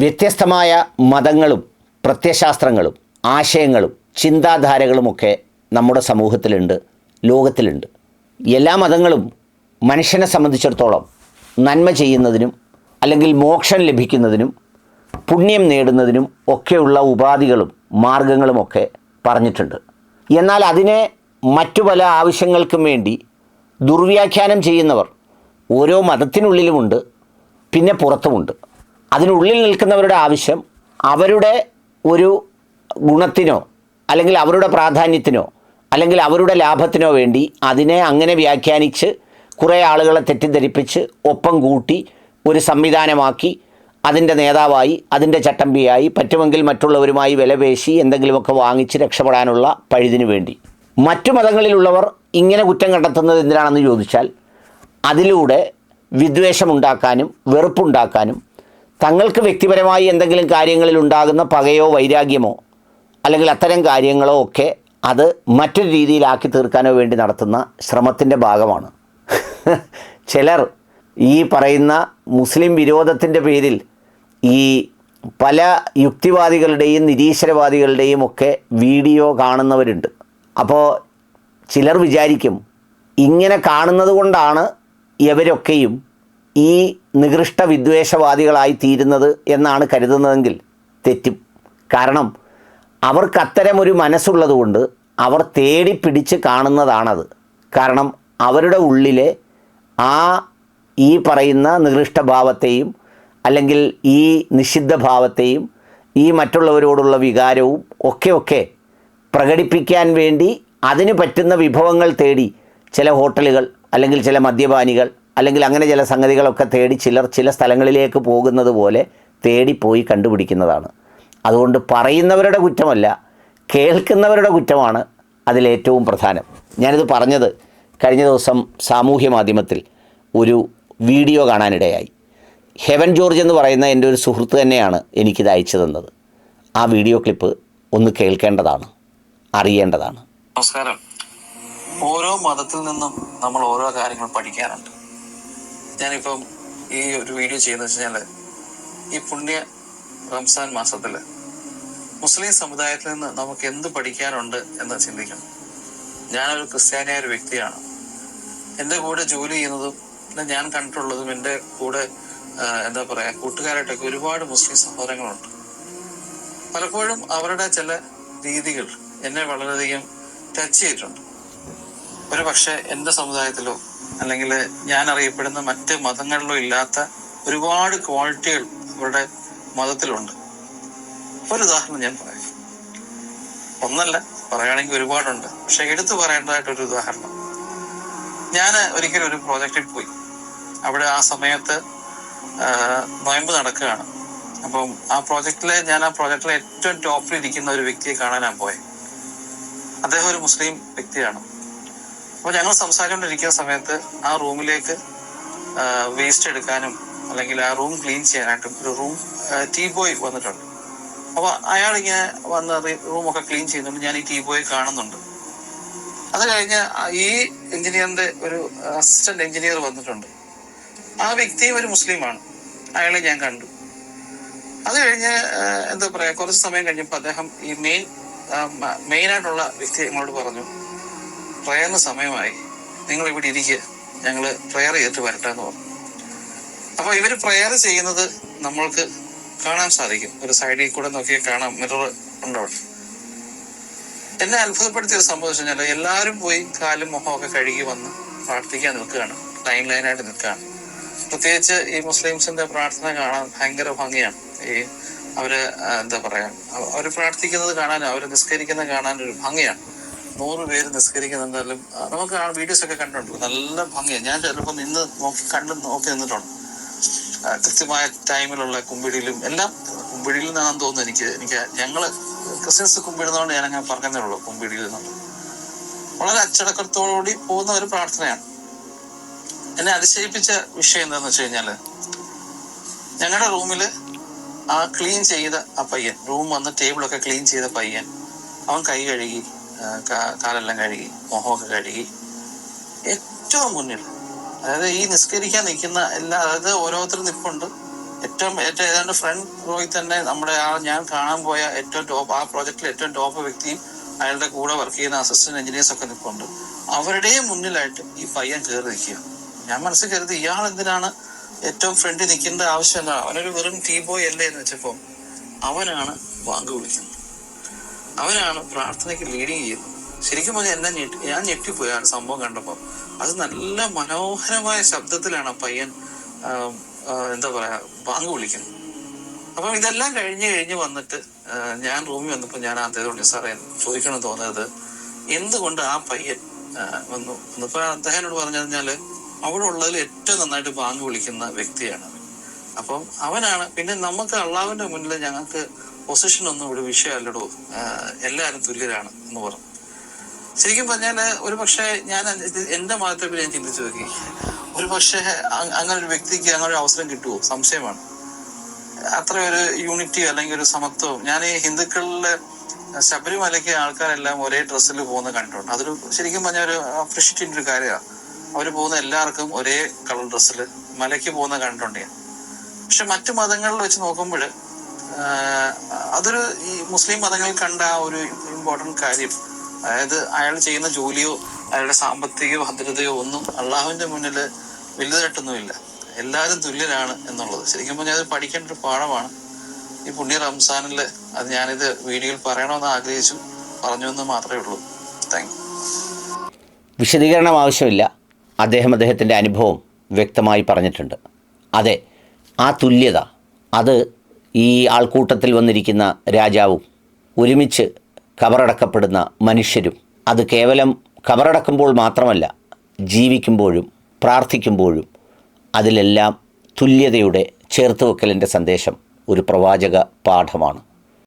വ്യത്യസ്തമായ മതങ്ങളും പ്രത്യശാസ്ത്രങ്ങളും ആശയങ്ങളും ചിന്താധാരകളുമൊക്കെ നമ്മുടെ സമൂഹത്തിലുണ്ട് ലോകത്തിലുണ്ട്. എല്ലാ മതങ്ങളും മനുഷ്യനെ സംബന്ധിച്ചിടത്തോളം നന്മ ചെയ്യുന്നതിനും അല്ലെങ്കിൽ മോക്ഷം ലഭിക്കുന്നതിനും പുണ്യം നേടുന്നതിനും ഒക്കെയുള്ള ഉപാധികളും മാർഗങ്ങളുമൊക്കെ പറഞ്ഞിട്ടുണ്ട്. എന്നാൽ അതിനെ മറ്റു പല ആവശ്യങ്ങൾക്കും വേണ്ടി ദുർവ്യാഖ്യാനം ചെയ്യുന്നവർ ഓരോ മതത്തിനുള്ളിലുമുണ്ട് പിന്നെ പുറത്തുമുണ്ട്. അതിനുള്ളിൽ നിൽക്കുന്നവരുടെ ആവശ്യം അവരുടെ ഒരു ഗുണത്തിനോ അല്ലെങ്കിൽ അവരുടെ പ്രാധാന്യത്തിനോ അല്ലെങ്കിൽ അവരുടെ ലാഭത്തിനോ വേണ്ടി അതിനെ അങ്ങനെ വ്യാഖ്യാനിച്ച് കുറേ ആളുകളെ തെറ്റിദ്ധരിപ്പിച്ച് ഒപ്പം കൂട്ടി ഒരു സംവിധാനമാക്കി അതിന്റെ നേതാവായി അതിന്റെ ചട്ടമ്പിയായി പറ്റുമെങ്കിൽ മറ്റുള്ളവരുമായി വിലപേശി എന്തെങ്കിലുമൊക്കെ വാങ്ങിച്ച് രക്ഷപ്പെടാനുള്ള പഴുതിനു വേണ്ടി. മറ്റു മതങ്ങളിലുള്ളവർ ഇങ്ങനെ കുറ്റം കണ്ടെത്തുന്നത് എന്തിനാണെന്ന് ചോദിച്ചാൽ അതിലൂടെ വിദ്വേഷമുണ്ടാക്കാനും വെറുപ്പുണ്ടാക്കാനും തങ്ങൾക്ക് വ്യക്തിപരമായി എന്തെങ്കിലും കാര്യങ്ങളിൽ ഉണ്ടാകുന്ന പകയോ വൈരാഗ്യമോ അല്ലെങ്കിൽ അത്തരം കാര്യങ്ങളോ ഒക്കെ അത് മറ്റൊരു രീതിയിലാക്കി തീർക്കാനോ വേണ്ടി നടത്തുന്ന ശ്രമത്തിന്റെ ഭാഗമാണ്. ചിലർ ഈ പറയുന്ന മുസ്ലിം വിരോധത്തിന്റെ പേരിൽ ഈ പല യുക്തിവാദികളുടെയും നിരീശ്വരവാദികളുടെയും ഒക്കെ വീഡിയോ കാണുന്നവരുണ്ട്. അപ്പോൾ ചിലർ വിചാരിക്കും ഇങ്ങനെ കാണുന്നത് കൊണ്ടാണ് ഇവരൊക്കെയും ഈ നികൃഷ്ട വിദ്വേഷവാദികളായി തീരുന്നത് എന്നാണ് കരുതുന്നതെങ്കിൽ തെറ്റും. കാരണം അവർക്ക് അത്തരമൊരു മനസ്സുള്ളതുകൊണ്ട് അവർ തേടി പിടിച്ച് കാണുന്നതാണത്. കാരണം അവരുടെ ഉള്ളിലെ ആ ഈ പറയുന്ന നികൃഷ്ടഭാവത്തെയും അല്ലെങ്കിൽ ഈ നിഷിദ്ധ ഭാവത്തെയും ഈ മറ്റുള്ളവരോടുള്ള വികാരവും ഒക്കെ ഒക്കെ പ്രകടിപ്പിക്കാൻ വേണ്ടി അതിന് പറ്റുന്ന വിഭവങ്ങൾ തേടി ചില ഹോട്ടലുകൾ അല്ലെങ്കിൽ ചില മദ്യപാനികൾ അല്ലെങ്കിൽ അങ്ങനെ ചില സംഗതികളൊക്കെ തേടി ചിലർ ചില സ്ഥലങ്ങളിലേക്ക് പോകുന്നത് പോലെ തേടിപ്പോയി കണ്ടുപിടിക്കുന്നതാണ്. അതുകൊണ്ട് പറയുന്നവരുടെ കുറ്റമല്ല കേൾക്കുന്നവരുടെ കുറ്റമാണ് അതിലേറ്റവും പ്രധാനം. ഞാനിത് പറഞ്ഞത് കഴിഞ്ഞ ദിവസം സാമൂഹ്യ മാധ്യമത്തിൽ ഒരു വീഡിയോ കാണാനിടയായി. ഹെവൻ ജോർജ് എന്ന് പറയുന്ന എന്റെ ഒരു സുഹൃത്ത് തന്നെയാണ് എനിക്കിത് അയച്ചു തന്നത്. ആ വീഡിയോ ക്ലിപ്പ് ഒന്ന് കേൾക്കേണ്ടതാണ് അറിയേണ്ടതാണ്. നമസ്കാരം. ഓരോ മതത്തിൽ നിന്നും നമ്മൾ ഓരോ കാര്യങ്ങൾ പഠിക്കാനുണ്ട് ഞാനിപ്പം ഈ ഒരു വീഡിയോ ചെയ്യുന്നത് വെച്ചാൽ ഈ പുണ്യ റംസാൻ മാസത്തിൽ മുസ്ലിം സമുദായത്തിൽ നിന്ന് നമുക്ക് എന്ത് പഠിക്കാനുണ്ട് എന്ന് ചിന്തിക്കണം. ഞാനൊരു ക്രിസ്ത്യാനിയായ ഒരു വ്യക്തിയാണ്. എന്റെ കൂടെ ജോലി ചെയ്യുന്നതും പിന്നെ ഞാൻ കണ്ടിട്ടുള്ളതും എന്റെ കൂടെ എന്താ പറയാ കൂട്ടുകാരായിട്ടൊക്കെ ഒരുപാട് മുസ്ലിം സഹോദരങ്ങളുണ്ട്. പലപ്പോഴും അവരുടെ ചില രീതികൾ എന്നെ വളരെയധികം ടച്ച് ചെയ്തിട്ടുണ്ട്. ഒരു പക്ഷെ എന്റെ സമുദായത്തിലോ അല്ലെങ്കിൽ ഞാൻ അറിയപ്പെടുന്ന മറ്റ് മതങ്ങളിലും ഇല്ലാത്ത ഒരുപാട് ക്വാളിറ്റികൾ അവരുടെ മതത്തിലുണ്ട്. ഒരു ഉദാഹരണം ഞാൻ പറയാം. ഒന്നല്ല പറയുകയാണെങ്കിൽ ഒരുപാടുണ്ട്. പക്ഷെ എടുത്തു പറയേണ്ടതായിട്ടൊരു ഉദാഹരണം. ഞാൻ ഒരിക്കലും ഒരു പ്രോജക്റ്റിൽ പോയി. അവിടെ ആ സമയത്ത് നോയമ്പ് നടക്കുകയാണ്. അപ്പം ആ പ്രോജക്റ്റിലെ ഞാൻ ആ പ്രോജക്റ്റിലെ ഏറ്റവും ടോപ്പിൽ ഇരിക്കുന്ന ഒരു വ്യക്തിയെ കാണാനാണ് പോയത് അദ്ദേഹം ഒരു മുസ്ലിം വ്യക്തിയാണ്. അപ്പോൾ ഞങ്ങൾ സംസാരിച്ചുകൊണ്ടിരിക്കുന്ന സമയത്ത് ആ റൂമിലേക്ക് വേസ്റ്റ് എടുക്കാനും അല്ലെങ്കിൽ ആ റൂം ക്ലീൻ ചെയ്യാനായിട്ടും ഒരു റൂം ടീ ബോയ് വന്നിട്ടുണ്ട്. അപ്പൊ അയാൾ ഇങ്ങനെ വന്ന് റൂമൊക്കെ ക്ലീൻ ചെയ്യുന്നുണ്ട്. ഞാൻ ഈ ടീ ബോയ് കാണുന്നുണ്ട്. അത് കഴിഞ്ഞ് ഈ എഞ്ചിനീയറിന്റെ ഒരു അസിസ്റ്റന്റ് എഞ്ചിനീയർ വന്നിട്ടുണ്ട്. ആ വ്യക്തിയും ഒരു മുസ്ലിമാണ്. അയാളെ ഞാൻ കണ്ടു. അത് കഴിഞ്ഞ് എന്താ പറയാ കുറച്ച് സമയം കഴിഞ്ഞപ്പോൾ അദ്ദേഹം ഈ മെയിൻ മെയിൻ ആയിട്ടുള്ള വ്യക്തി ഞങ്ങളോട് പറഞ്ഞു പ്രയറിന് സമയമായി. നിങ്ങൾ ഇവിടെ ഇരിക്കുക ഞങ്ങൾ പ്രയർ ചെയ്തിട്ട് വരട്ടെ എന്ന് പറഞ്ഞു. അപ്പൊ ഇവർ പ്രയർ ചെയ്യുന്നത് നമ്മൾക്ക് കാണാൻ സാധിക്കും. ഒരു സൈഡിൽ കൂടെ നോക്കിയാൽ കാണാം. മിറർ ഉണ്ട് അവിടെ? എന്നെ അത്ഭുതപ്പെടുത്തിയ ഒരു സംഭവം വെച്ച് കഴിഞ്ഞാൽ എല്ലാവരും പോയി കാലും മുഖമൊക്കെ കഴുകി വന്ന് പ്രാർത്ഥിക്കാൻ നിൽക്കുകയാണ്. ലൈൻ ലൈനായിട്ട് നിൽക്കുകയാണ്. പ്രത്യേകിച്ച് ഈ മുസ്ലിംസിന്റെ പ്രാർത്ഥന കാണാൻ ഭയങ്കര ഭംഗിയാണ്. ഈ അവർ എന്താ പറയാ അവർ പ്രാർത്ഥിക്കുന്നത് കാണാനും അവർ നിസ്കരിക്കുന്നത് കാണാനും ഒരു ഭംഗിയാണ്. നൂറ് പേര് നിസ്കരിക്കുന്നുണ്ടാലും നമുക്ക് ആ വീഡിയോസ് ഒക്കെ കണ്ടിട്ടുണ്ട്. നല്ല ഭംഗിയാണ് ഞാൻ ചിലപ്പോൾ നിന്ന് നോക്കി കണ്ട് നോക്കി നിന്നിട്ടുണ്ട്. കൃത്യമായ ടൈമിലുള്ള കുമ്പിടിയിലും എല്ലാം കുമ്പിടിയിൽ നിന്നാണെന്ന് തോന്നുന്നു എനിക്ക്. എനിക്ക് ഞങ്ങൾ ക്രിസ്ത്യൻസ് കുമ്പിടുന്നതുകൊണ്ട് ഞാൻ അങ്ങനെ പറഞ്ഞതേ ഉള്ളൂ കുമ്പിടിയിൽ നിന്നുണ്ട് വളരെ അച്ചടക്കത്തോടുകൂടി പോകുന്ന ഒരു പ്രാർത്ഥനയാണ്. എന്നെ അതിശയിപ്പിച്ച വിഷയം എന്താന്ന് വെച്ച് കഴിഞ്ഞാൽ ഞങ്ങളുടെ റൂമിൽ ആ ക്ലീൻ ചെയ്ത ആ പയ്യൻ റൂം വന്ന് ടേബിളൊക്കെ ക്ലീൻ ചെയ്ത പയ്യൻ അവൻ കൈ കഴുകി കാലെല്ലാം കഴുകി മുഖമൊക്കെ കഴുകി ഏറ്റവും മുന്നിൽ അതായത് ഈ നിസ്കരിക്കാൻ നിൽക്കുന്ന എല്ലാ അതായത് ഓരോരുത്തരും നിപ്പുണ്ട് ഏറ്റവും ഏറ്റവും ഏതാണ്ട് ഫ്രണ്ട് റോയിൽ തന്നെ നമ്മുടെ ആ ഞാൻ കാണാൻ പോയ ഏറ്റവും ടോപ്പ് ആ പ്രോജക്റ്റിലെ ഏറ്റവും ടോപ്പ് വ്യക്തിയും അയാളുടെ കൂടെ വർക്ക് ചെയ്യുന്ന അസിസ്റ്റന്റ് എഞ്ചിനീയേഴ്സ് ഒക്കെ നിൽപ്പുണ്ട്. അവരുടെയും മുന്നിലായിട്ട് ഈ പയ്യൻ കയറി നിൽക്കുക. ഞാൻ മനസ്സിൽ കരുതി ഇയാൾ എന്തിനാണ് ഏറ്റവും ഫ്രണ്ടിൽ നിൽക്കേണ്ട ആവശ്യം എന്താണ് അവനൊരു വെറും ടീ ബോയ് അല്ലേ എന്ന് വെച്ചപ്പോൾ അവനാണ് ബാങ്ക് വിളിക്കുന്നത്. അവനാണ് പ്രാർത്ഥനയ്ക്ക് ലീഡിങ് ചെയ്യുന്നത്. ശരിക്കും പറഞ്ഞാൽ എന്നെ ഞെട്ടി ഞാൻ ഞെട്ടിപ്പോയി ആ സംഭവം കണ്ടപ്പോൾ അത് നല്ല മനോഹരമായ ശബ്ദത്തിലാണ് ആ പയ്യൻ എന്താ പറയാ ബാങ്ക് വിളിക്കുന്നത്. അപ്പം ഇതെല്ലാം കഴിഞ്ഞ് കഴിഞ്ഞ് വന്നിട്ട് ഞാൻ റൂമിൽ വന്നപ്പോൾ ഞാൻ അദ്ദേഹത്തോട് സാറേ ചോദിക്കണം തോന്നിയത് എന്തുകൊണ്ട് ആ പയ്യൻ വന്നു? ഇപ്പൊ അദ്ദേഹനോട് പറഞ്ഞു കഴിഞ്ഞാൽ അവിടെ ഉള്ളതിൽ ഏറ്റവും നന്നായിട്ട് ബാങ്ക് വിളിക്കുന്ന വ്യക്തിയാണ്. അപ്പം അവനാണ് പിന്നെ നമുക്ക് അള്ളാവിന്റെ മുന്നിൽ ഞങ്ങൾക്ക് പൊസിഷൻ ഒന്നും ഇവിടെ വിഷയമല്ലടോ. എല്ലാവരും തുല്യരാണ് എന്ന് പറഞ്ഞു. ശരിക്കും പറഞ്ഞാൽ ഒരു പക്ഷേ ഞാൻ എന്റെ പറ്റി ഞാൻ ചിന്തിച്ചു നോക്കി. ഒരു പക്ഷേ അങ്ങനെ ഒരു വ്യക്തിക്ക് അങ്ങനെ ഒരു അവസരം കിട്ടുമോ സംശയമാണ്. അത്ര ഒരു യൂണിറ്റി അല്ലെങ്കിൽ ഒരു സമത്വം ഞാൻ ഈ ഹിന്ദുക്കളിലെ ശബരിമലയ്ക്ക് ആൾക്കാരെല്ലാം ഒരേ ഡ്രസ്സിൽ പോകുന്ന കണ്ടിട്ടുണ്ട്. അതൊരു ശരിക്കും പറഞ്ഞ ഒരു അപ്രീഷിയേറ്റ് ഒരു കാര്യമാണ് അവർ പോകുന്ന എല്ലാവർക്കും ഒരേ കളർ ഡ്രസ്സിൽ മലയ്ക്ക് പോകുന്ന കണ്ടിട്ടുണ്ട് ഞാൻ. പക്ഷെ മറ്റു മതങ്ങളിൽ വെച്ച് നോക്കുമ്പോൾ അതൊരു ഈ മുസ്ലിം മതങ്ങൾ കണ്ട ഒരു ഇമ്പോർട്ടന്റ് കാര്യം. അതായത് അയാൾ ചെയ്യുന്ന ജോലിയോ അയാളുടെ സാമ്പത്തിക ഭദ്രതയോ ഒന്നും അള്ളാഹുവിന്റെ മുന്നിൽ വലുതായിട്ടൊന്നുമില്ല എല്ലാവരും തുല്യരാണ് എന്നുള്ളത്. ശരിക്കും പറഞ്ഞാൽ അത് പഠിക്കേണ്ട ഒരു പാഠമാണ്. ഈ പുണ്യ റംസാനിൽ അത് ഞാനിത് വീഡിയോയിൽ പറയണമെന്ന് ആഗ്രഹിച്ചു. പറഞ്ഞു എന്ന് മാത്രമേ ഉള്ളൂ. താങ്ക് വിശദീകരണം ആവശ്യമില്ല. അദ്ദേഹം അദ്ദേഹത്തിന്റെ അനുഭവം വ്യക്തമായി പറഞ്ഞിട്ടുണ്ട്. അതെ ആ തുല്യത അത് ഈ ആൾക്കൂട്ടത്തിൽ വന്നിരിക്കുന്ന രാജാവും ഒരുമിച്ച് കബറടക്കപ്പെടുന്ന മനുഷ്യരും അത് കേവലം കബറടക്കുമ്പോൾ മാത്രമല്ല ജീവിക്കുമ്പോഴും പ്രാർത്ഥിക്കുമ്പോഴും അതിലെല്ലാം തുല്യതയുടെ ചേർത്തുവെക്കലിന്റെ സന്ദേശം ഒരു പ്രവാചക പാഠമാണ്.